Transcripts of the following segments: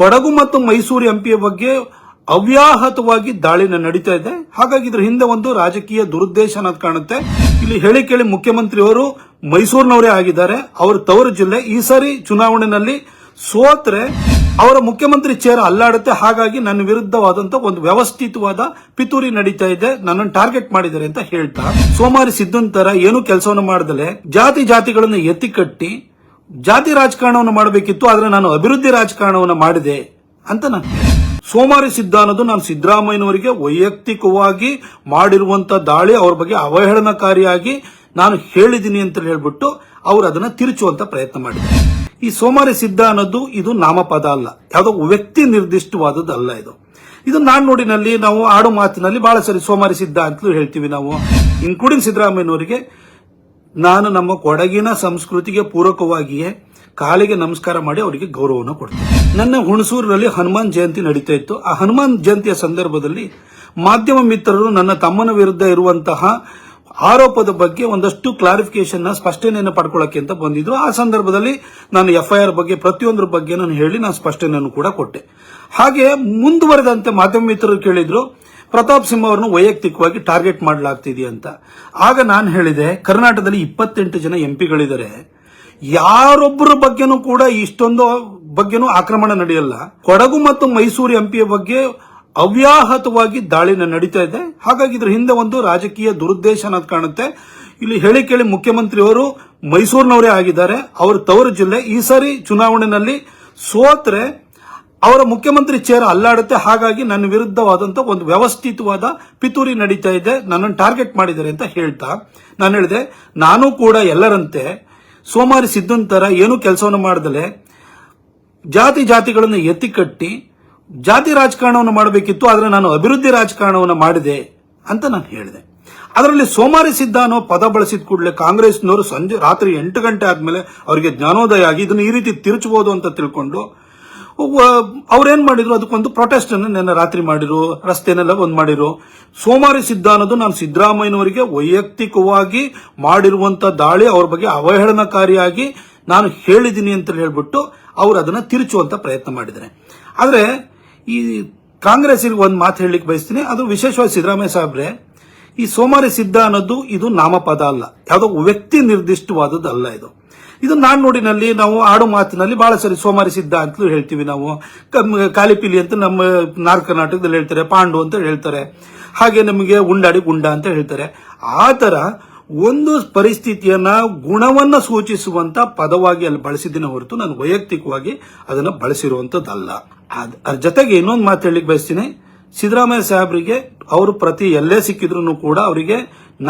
ಕೊಡಗು ಮತ್ತು ಮೈಸೂರು ಎಂಪಿಯ ಬಗ್ಗೆ ಅವ್ಯಾಹತವಾಗಿ ದಾಳಿನ ನಡೀತಾ ಇದೆ. ಹಾಗಾಗಿ ಇದ್ರ ಹಿಂದೆ ಒಂದು ರಾಜಕೀಯ ದುರುದ್ದೇಶ ಅನ್ನೋದು ಕಾಣುತ್ತೆ. ಇಲ್ಲಿ ಹೇಳಿ ಕೇಳಿ ಮುಖ್ಯಮಂತ್ರಿಯವರು ಮೈಸೂರಿನವರೇ ಆಗಿದ್ದಾರೆ. ಅವರು ತವರು ಜಿಲ್ಲೆ. ಈ ಸಾರಿ ಚುನಾವಣೆಯಲ್ಲಿ ಸೋತ್ರೆ ಅವರ ಮುಖ್ಯಮಂತ್ರಿ ಚೇರ ಅಲ್ಲಾಡುತ್ತೆ. ಹಾಗಾಗಿ ನನ್ನ ವಿರುದ್ಧವಾದಂತ ಒಂದು ವ್ಯವಸ್ಥಿತವಾದ ಪಿತೂರಿ ನಡೀತಾ ಇದೆ. ನನ್ನನ್ನು ಟಾರ್ಗೆಟ್ ಮಾಡಿದ್ದಾರೆ ಅಂತ ಹೇಳ್ತಾ. ಸೋಮಾರಿ ಸಿದ್ದಂತರ ತರ ಏನು ಕೆಲಸವನ್ನು ಮಾಡದಲೆ? ಜಾತಿ ಜಾತಿಗಳನ್ನು ಎತ್ತಿ ಕಟ್ಟಿ ಜಾತಿ ರಾಜಕಾರಣವನ್ನು ಮಾಡಬೇಕಿತ್ತು, ಆದರೆ ನಾನು ಅಭಿವೃದ್ಧಿ ರಾಜಕಾರಣವನ್ನು ಮಾಡಿದೆ ಅಂತ ನಾನು ಸೋಮಾರಿ ಸಿದ್ಧ ಅನ್ನೋದು ನಾನು ಸಿದ್ದರಾಮಯ್ಯನವರಿಗೆ ವೈಯಕ್ತಿಕವಾಗಿ ಮಾಡಿರುವಂತ ದಾಳಿ, ಅವ್ರ ಬಗ್ಗೆ ಅವಹೇಳನಕಾರಿಯಾಗಿ ನಾನು ಹೇಳಿದ್ದೀನಿ ಅಂತ ಹೇಳ್ಬಿಟ್ಟು ಅವರು ಅದನ್ನ ತಿರುಚುವಂತ ಪ್ರಯತ್ನ ಮಾಡಿದ್ರು ಈ ಸೋಮಾರಿ ಸಿದ್ಧ ಅನ್ನೋದು ಇದು ನಾಮಪದ ಅಲ್ಲ, ಯಾವುದೋ ವ್ಯಕ್ತಿ ನಿರ್ದಿಷ್ಟವಾದದ್ದು ಅಲ್ಲ ಇದು ಇದು ನಾಣ್ಣುಡಿನಲ್ಲಿ ನಾವು ಆಡು ಮಾತಿನಲ್ಲಿ ಬಹಳ ಸರಿ ಸೋಮಾರಿ ಸಿದ್ಧ ಅಂತಲೂ ಹೇಳ್ತೀವಿ ನಾವು ಇನ್ಕ್ಲೂಡಿಂಗ್ ಸಿದ್ದರಾಮಯ್ಯನವರಿಗೆ. ನಾನು ನಮ್ಮ ಕೊಡಗಿನ ಸಂಸ್ಕೃತಿಗೆ ಪೂರಕವಾಗಿಯೇ ಕಾಲಿಗೆ ನಮಸ್ಕಾರ ಮಾಡಿ ಅವರಿಗೆ ಗೌರವವನ್ನು ಕೊಡ್ತೀನಿ. ನನ್ನ ಹುಣಸೂರಿನಲ್ಲಿ ಹನುಮಾನ್ ಜಯಂತಿ ನಡೀತಾ ಇತ್ತು. ಆ ಹನುಮಾನ್ ಜಯಂತಿಯ ಸಂದರ್ಭದಲ್ಲಿ ಮಾಧ್ಯಮ ಮಿತ್ರರು ನನ್ನ ತಮ್ಮನ ವಿರುದ್ಧ ಇರುವಂತಹ ಆರೋಪದ ಬಗ್ಗೆ ಒಂದಷ್ಟು ಕ್ಲಾರಿಫಿಕೇಶನ್ನ ಸ್ಪಷ್ಟನೆಯನ್ನು ಪಡ್ಕೊಳ್ಳಕ್ಕೆ ಅಂತ ಬಂದಿದ್ರು. ಆ ಸಂದರ್ಭದಲ್ಲಿ ನಾನು ಎಫ್ಐಆರ್ ಬಗ್ಗೆ, ಪ್ರತಿಯೊಂದರ ಬಗ್ಗೆ ನಾನು ಹೇಳಿ ನಾನು ಸ್ಪಷ್ಟನೆಯನ್ನು ಕೂಡ ಕೊಟ್ಟೆ. ಹಾಗೆ ಮುಂದುವರೆದಂತೆ ಮಾಧ್ಯಮ ಮಿತ್ರರು ಕೇಳಿದ್ರು ಪ್ರತಾಪ್ ಸಿಂಹ ಅವರನ್ನು ವೈಯಕ್ತಿಕವಾಗಿ ಟಾರ್ಗೆಟ್ ಮಾಡಲಾಗ್ತಿದೆ ಅಂತ. ಆಗ ನಾನು ಹೇಳಿದೆ, ಕರ್ನಾಟಕದಲ್ಲಿ ಇಪ್ಪತ್ತೆಂಟು ಜನ ಎಂಪಿಗಳಿದ್ದಾರೆ ಯಾರೊಬ್ಬರ ಬಗ್ಗೆನೂ ಕೂಡ ಇಷ್ಟೊಂದು ಬಗ್ಗೆನೂ ಆಕ್ರಮಣ ನಡೆಯಲ್ಲ. ಕೊಡಗು ಮತ್ತು ಮೈಸೂರು ಎಂಪಿಯ ಬಗ್ಗೆ ಅವ್ಯಾಹತವಾಗಿ ದಾಳಿನ ನಡೀತಾ ಇದೆ. ಹಾಗಾಗಿ ಇದ್ರ ಹಿಂದೆ ಒಂದು ರಾಜಕೀಯ ದುರುದ್ದೇಶ ಅನ್ನೋದು ಕಾಣುತ್ತೆ. ಇಲ್ಲಿ ಹೇಳಿ ಕೇಳಿ ಮುಖ್ಯಮಂತ್ರಿಯವರು ಮೈಸೂರಿನವರೇ ಆಗಿದ್ದಾರೆ. ಅವರು ತವರು ಜಿಲ್ಲೆ. ಈ ಸಾರಿ ಚುನಾವಣೆಯಲ್ಲಿ ಸೋತ್ರೆ ಅವರ ಮುಖ್ಯಮಂತ್ರಿ ಚೇರ್ ಅಲ್ಲಾಡುತ್ತೆ. ಹಾಗಾಗಿ ನನ್ನ ವಿರುದ್ಧವಾದಂತ ಒಂದು ವ್ಯವಸ್ಥಿತವಾದ ಪಿತೂರಿ ನಡೀತಾ ಇದೆ. ನನ್ನನ್ನು ಟಾರ್ಗೆಟ್ ಮಾಡಿದ್ದಾರೆ ಅಂತ ಹೇಳ್ತಾ ನಾನು ಹೇಳಿದೆ. ನಾನು ಕೂಡ ಎಲ್ಲರಂತೆ ಸೋಮಾರಿ ಸಿದ್ದನ್ ತರ ಏನು ಕೆಲಸವನ್ನು ಮಾಡದಲೆ ಜಾತಿ ಜಾತಿಗಳನ್ನು ಎತ್ತಿ ಕಟ್ಟಿ ಜಾತಿ ರಾಜಕಾರಣವನ್ನು ಮಾಡಬೇಕಿತ್ತು. ಆದರೆ ನಾನು ಅಭಿವೃದ್ಧಿ ರಾಜಕಾರಣವನ್ನು ಮಾಡಿದೆ ಅಂತ ನಾನು ಹೇಳಿದೆ. ಅದರಲ್ಲಿ ಸೋಮಾರಿ ಸಿದ್ಧ ಅನ್ನೋ ಪದ ಬಳಸಿದ ಕೂಡಲೇ ಕಾಂಗ್ರೆಸ್ನವರು ಸಂಜೆ ರಾತ್ರಿ ಎಂಟು ಗಂಟೆ ಆದ್ಮೇಲೆ ಅವರಿಗೆ ಜ್ಞಾನೋದಯ ಆಗಿ ಇದನ್ನು ಈ ರೀತಿ ತಿರುಚಬಹುದು ಅಂತ ತಿಳ್ಕೊಂಡು ಅವ್ರೇನ್ ಮಾಡಿದ್ರು? ಅದಕ್ಕೊಂದು ಪ್ರೊಟೆಸ್ಟ್ ಅನ್ನು ನಿನ್ನೆ ರಾತ್ರಿ ಮಾಡಿರು ರಸ್ತೆನೆಲ್ಲ ಒಂದ್ ಮಾಡಿರು ಸೋಮಾರಿ ಸಿದ್ಧ ಅನ್ನೋದು ನಾನು ಸಿದ್ದರಾಮಯ್ಯನವರಿಗೆ ವೈಯಕ್ತಿಕವಾಗಿ ಮಾಡಿರುವಂತ ದಾಳಿ ಅವ್ರ ಬಗ್ಗೆ ಅವಹೇಳನಕಾರಿಯಾಗಿ ನಾನು ಹೇಳಿದ್ದೀನಿ ಅಂತ ಹೇಳ್ಬಿಟ್ಟು ಅವ್ರು ಅದನ್ನ ತಿರುಚುವಂತ ಪ್ರಯತ್ನ ಮಾಡಿದ್ದಾರೆ. ಆದ್ರೆ ಈ ಕಾಂಗ್ರೆಸ್ ಒಂದು ಮಾತು ಹೇಳಲಿಕ್ಕೆ ಬಯಸ್ತೀನಿ. ಅದು ವಿಶೇಷವಾಗಿ ಸಿದ್ದರಾಮಯ್ಯ ಸಾಹೇಬ್ರೆ ಈ ಸೋಮಾರಿ ಸಿದ್ಧ ಅನ್ನೋದು ಇದು ನಾಮಪದ ಅಲ್ಲ. ಯಾವುದೋ ವ್ಯಕ್ತಿ ನಿರ್ದಿಷ್ಟವಾದದ್ದು ಅಲ್ಲ ಇದು ಇದು ನಾಣ್ಣುಡಿನಲ್ಲಿ ನಾವು ಆಡು ಮಾತಿನಲ್ಲಿ ಬಹಳ ಸರಿ ಸೋಮಾರಿ ಸಿದ್ಧ ಅಂತಲೂ ಹೇಳ್ತೀವಿ ನಾವು. ಕಾಲಿಪಿಲಿ ಅಂತ ನಮ್ಮ ನಾರ್ ಕರ್ನಾಟಕದಲ್ಲಿ ಹೇಳ್ತಾರೆ, ಪಾಂಡು ಅಂತ ಹೇಳ್ತಾರೆ. ಹಾಗೆ ನಮಗೆ ಉಂಡಾಡಿ ಗುಂಡ ಅಂತ ಹೇಳ್ತಾರೆ. ಆ ತರ ಒಂದು ಪರಿಸ್ಥಿತಿಯನ್ನ, ಗುಣವನ್ನ ಸೂಚಿಸುವಂತ ಪದವಾಗಿ ಅಲ್ಲಿ ಬಳಸಿದ್ದೀನಿ ಹೊರತು ನಾನು ವೈಯಕ್ತಿಕವಾಗಿ ಅದನ್ನ ಬಳಸಿರುವಂತದ್ದಲ್ಲ. ಅದ್- ಅದ್ರ ಜೊತೆಗೆ ಇನ್ನೊಂದು ಮಾತು ಹೇಳಿಕ್ ಬಯಸ್ತೀನಿ. ಸಿದ್ದರಾಮಯ್ಯ ಸಾಹೇಬರಿಗೆ ಅವರು ಪ್ರತಿ ಎಲ್ಲೇ ಸಿಕ್ಕಿದ್ರು ಕೂಡ ಅವರಿಗೆ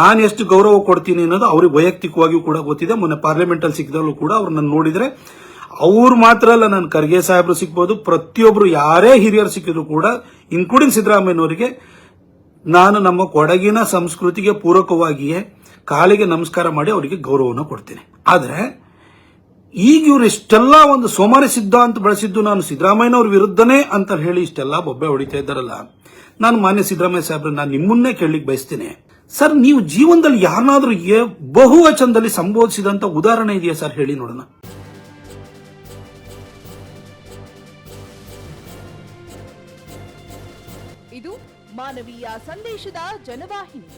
ನಾನು ಎಷ್ಟು ಗೌರವ ಕೊಡ್ತೀನಿ ಅನ್ನೋದು ಅವ್ರಿಗೆ ವೈಯಕ್ತಿಕವಾಗಿಯೂ ಕೂಡ ಗೊತ್ತಿದೆ. ಮೊನ್ನೆ ಪಾರ್ಲಿಮೆಂಟ್ ಅಲ್ಲಿ ಸಿಕ್ಕಿದ್ರು ಕೂಡ ಅವ್ರನ್ನ ನೋಡಿದ್ರೆ ಅವ್ರು ಮಾತ್ರ ಅಲ್ಲ, ನಾನು ಖರ್ಗೆ ಸಾಹೇಬರು ಸಿಗ್ಬೋದು, ಪ್ರತಿಯೊಬ್ರು ಯಾರೇ ಹಿರಿಯರು ಸಿಕ್ಕಿದ್ರು ಕೂಡ ಇನ್ಕ್ಲೂಡಿಂಗ್ ಸಿದ್ದರಾಮಯ್ಯನವರಿಗೆ, ನಾನು ನಮ್ಮ ಕೊಡಗಿನ ಸಂಸ್ಕೃತಿಗೆ ಪೂರಕವಾಗಿಯೇ ಕಾಲಿಗೆ ನಮಸ್ಕಾರ ಮಾಡಿ ಅವರಿಗೆ ಗೌರವವನ್ನು ಕೊಡ್ತೀನಿ. ಆದ್ರೆ ಈಗ ಇವರು ಇಷ್ಟೆಲ್ಲ ಒಂದು ಸೋಮಾರಿ ಸಿದ್ಧ ಅಂತ ಬಳಸಿದ್ದು ನಾನು ಸಿದ್ದರಾಮಯ್ಯನವ್ರ ವಿರುದ್ಧನೇ ಅಂತ ಹೇಳಿ ಇಷ್ಟೆಲ್ಲ ಬೊಬ್ಬೆ ಹೊಡಿತಾ ಇದ್ದಾರಲ್ಲ. ನಾನು ಮಾನ್ಯ ಸಿದ್ದರಾಮಯ್ಯ ಸಾಹೇಬ್ರ, ನಾನು ನಿಮ್ಮನ್ನೇ ಕೇಳಲಿಕ್ಕೆ ಬಯಸ್ತೀನಿ. ಸರ್, ನೀವು ಜೀವನದಲ್ಲಿ ಯಾರನ್ನಾದ್ರೂ ಬಹುವಚನದಲ್ಲಿ ಸಂಬೋಧಿಸಿದಂತ ಉದಾಹರಣೆ ಇದೆಯಾ ಸರ್? ಹೇಳಿ ನೋಡೋಣ. ಇದು ಮಾನವೀಯ ಸಂದೇಶದ ಜನವಾಹಿನಿ.